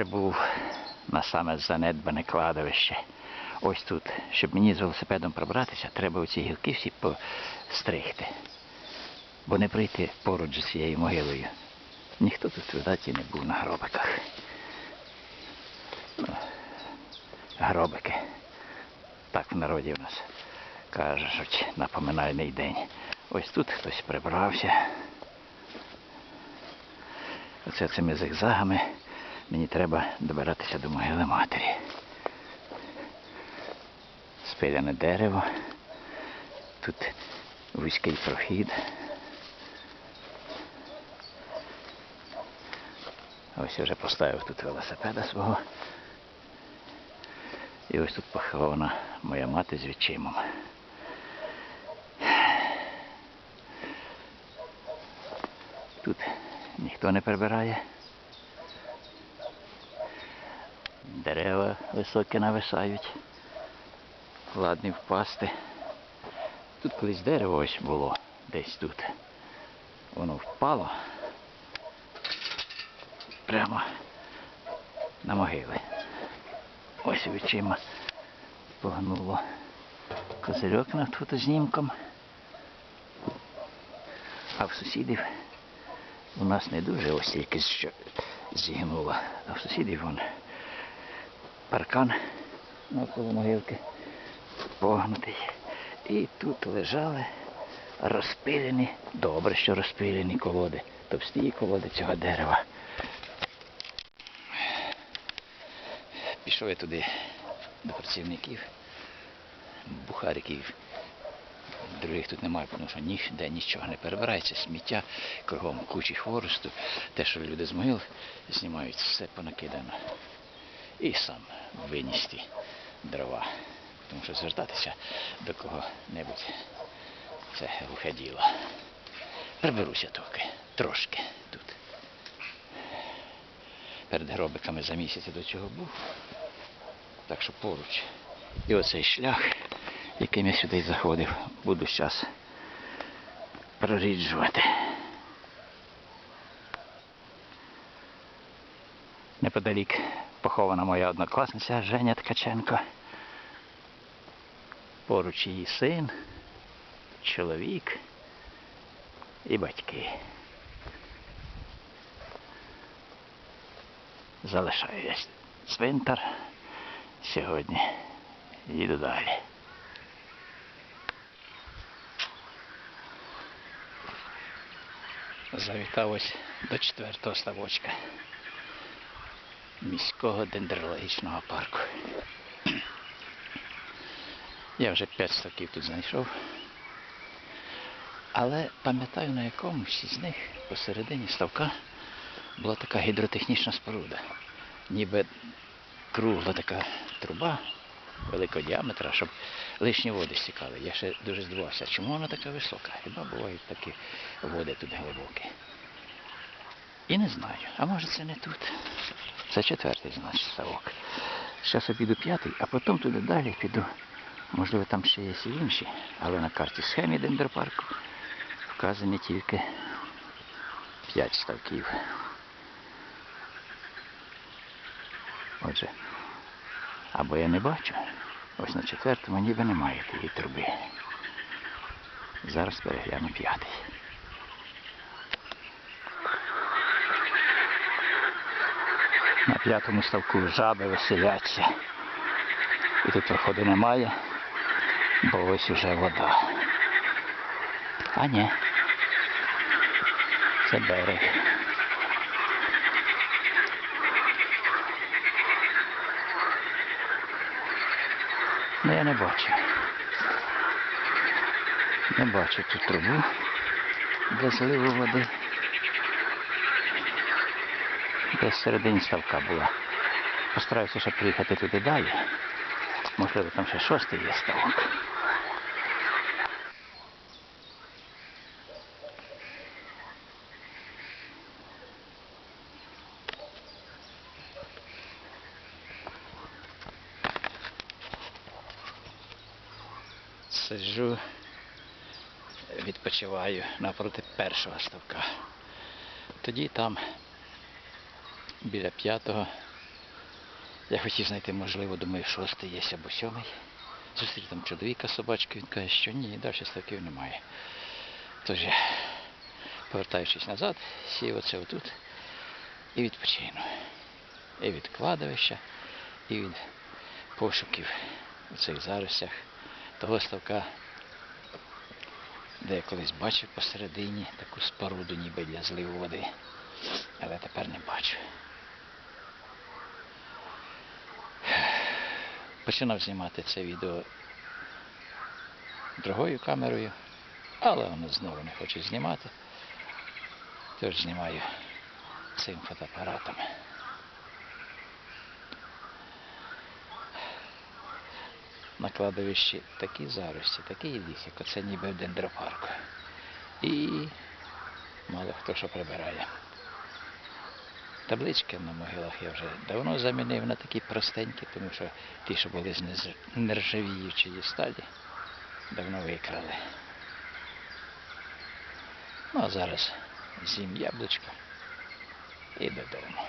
прибув на саме занедбане кладовище. Ось тут, щоб мені з велосипедом пробратися, треба оці гілки всі постригти. Бо не прийти поруч з цією могилою. Ніхто тут, видаті, не був на гробиках. Ну, гробики. Так в народі в нас кажуть, на поминальний день. Ось тут хтось прибрався. Оце цими зигзагами мені треба добиратися до могили матері. Спиляне дерево. Тут вузький прохід. Ось вже поставив тут велосипеда свого. І ось тут похована моя мати з відчимом. Тут ніхто не прибирає. Дерева високі нависають. Ладні впасти. Тут колись дерево ось було, десь тут. Воно впало прямо на могили. Ось очима погнуло козирьок над фотознімком. А в сусідів у нас не дуже ось тільки що зігнуло. А в сусідів вон паркан навколо могилки погнутий. І тут лежали розпилені, добре, що розпилені колоди, товсті колоди цього дерева. Пішов я туди до працівників, бухариків. Других тут немає, тому що ніде нічого не перебирається, сміття, кругом кучі хворосту. Те, що люди з могил знімають, все понакидано. І сам виністи дрова. Тому що звертатися до кого-небудь це глухе діло. Приберуся трохи, трошки тут. Перед гробиками за місяць до цього був. Так що поруч. І оцей шлях, яким я сюди заходив, буду зараз проріджувати. Неподалік похована моя однокласниця Женя Ткаченко. Поруч її син, чоловік і батьки. Залишаю я цвинтар сьогодні. Їду далі. Завітав ось до четвертого ставочка міського дендрологічного парку. Я вже п'ять ставків тут знайшов. Але пам'ятаю на якомусь із них посередині ставка була така гідротехнічна споруда. Ніби кругла така труба великого діаметра, щоб лишні води стікали. Я ще дуже здивувався, чому вона така висока? Хіба бувають такі води тут глибокі? І не знаю. А може це не тут. Це четвертий, значить, ставок. Зараз я п'ятий, а потім туди далі піду. Можливо, там ще є і інші, але на карті схемі дендропарку вказані тільки п'ять ставків. Отже, або я не бачу, ось на четвертому ніби немає тієї труби. Зараз перегляну п'ятий. На п'ятому ставку жаби веселяться. І тут виходу немає, бо ось уже вода. А ні. Це берег. Ну я не бачу. Не бачу цю трубу для зливу води. Десь всередині ставка була. Постараюся ще приїхати туди далі. Можливо, там ще шостий є ставок. Сиджу, відпочиваю напроти першого ставка. Тоді там біля п'ятого Я хотів знайти, можливо, думаю, шостий є або сьомий. Зустрів там чоловіка собачки, він каже, що ні, далі ставків немає. Тож я, повертаючись назад, сів оце отут і відпочину. І від кладовища, і від пошуків у цих заростях того ставка, де я колись бачив посередині таку споруду, ніби для зливу води. Але тепер не бачу. Починав знімати це відео другою камерою, але воно знову не хоче знімати. Тож знімаю цим фотоапаратом. На кладовищі такі зарості, такий ліс, як оце ніби в дендропарку. І мало хто що прибирає. Таблички на могилах я вже давно замінив на такі простенькі, тому що ті, що були з нержавіючої сталі, давно викрали. Ну а зараз з'їм яблучко і додому.